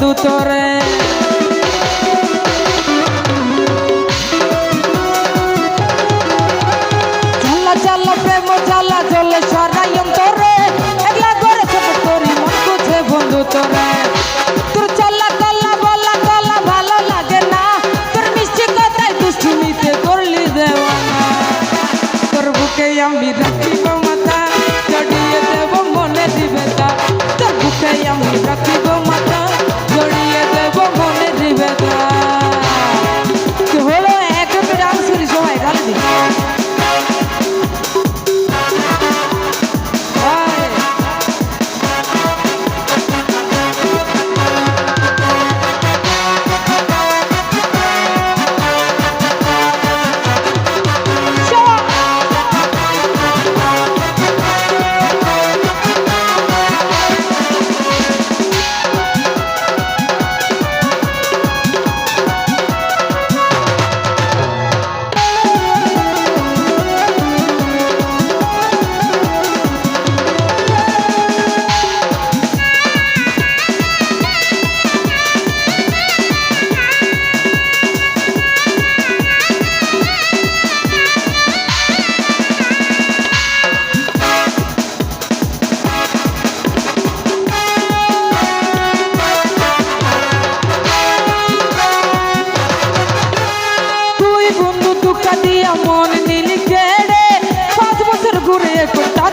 বন্ধু তোরে। চালা চালা প্রেম চালা চলে সরাই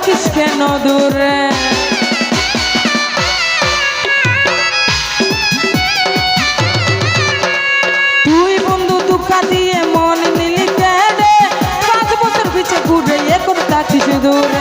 যাচ্ছিস কেন দূরে? তুই বন্ধু দুঃখা দিয়ে মন নিলি কেড়ে পাঁচ বছর পিছে ঘুরে এ করে যাচ্ছিস দূরে।